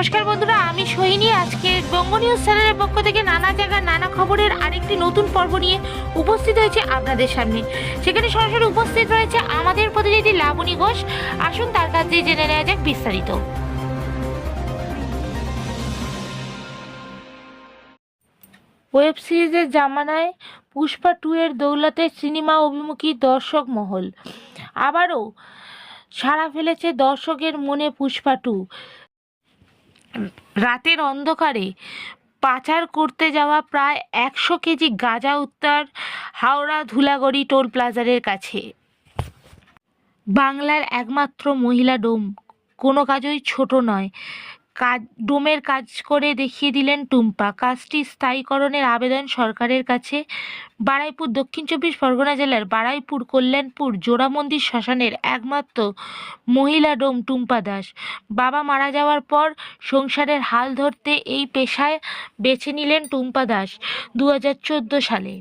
নমস্কার বন্ধুরা, আমি সোহিনী। আজকে বঙ্গ নিউজ চ্যানেলের পক্ষ থেকে নানা জায়গার নানা খবরের আরেকটি নতুন পর্ব নিয়ে উপস্থিত হয়েছে আপনাদের সামনে। সেখানে সরাসরি উপস্থিত রয়েছে আমাদের প্রতিনিধি লাবণী ঘোষ। আসুন, তার কাছে জেনে নেওয়া যাক বিস্তারিত। ওয়েব সিরিজের জামানায় পুষ্পা টু এর দৌলতে সিনেমা অভিমুখী দর্শক মহল। আবারও সাড়া ফেলেছে দর্শকের মনে পুষ্পা টু। রাতের অন্ধকারে পাচার করতে যাওয়া প্রায় একশো কেজি গাঁজা উত্তর হাওড়া ধুলাগড়ি টোল প্লাজারের কাছে। বাংলার একমাত্র মহিলা ডোম, কোনো কাজই ছোট নয়। কাজ, ডোমের কাজ করে দেখিয়ে দিলেন টুম্পা। কাজটি স্থায়ীকরণের আবেদন সরকারের কাছে। বারাইপুর, দক্ষিণ চব্বিশ পরগনা জেলার বারাইপুর কল্যাণপুর জোড়ামন্দির শ্মশানের একমাত্র মহিলা ডোম টুম্পা দাস। বাবা মারা যাওয়ার পর সংসারের হাল ধরতে এই পেশায় বেছে নিলেন টুম্পা দাস দু হাজার চোদ্দ সালে।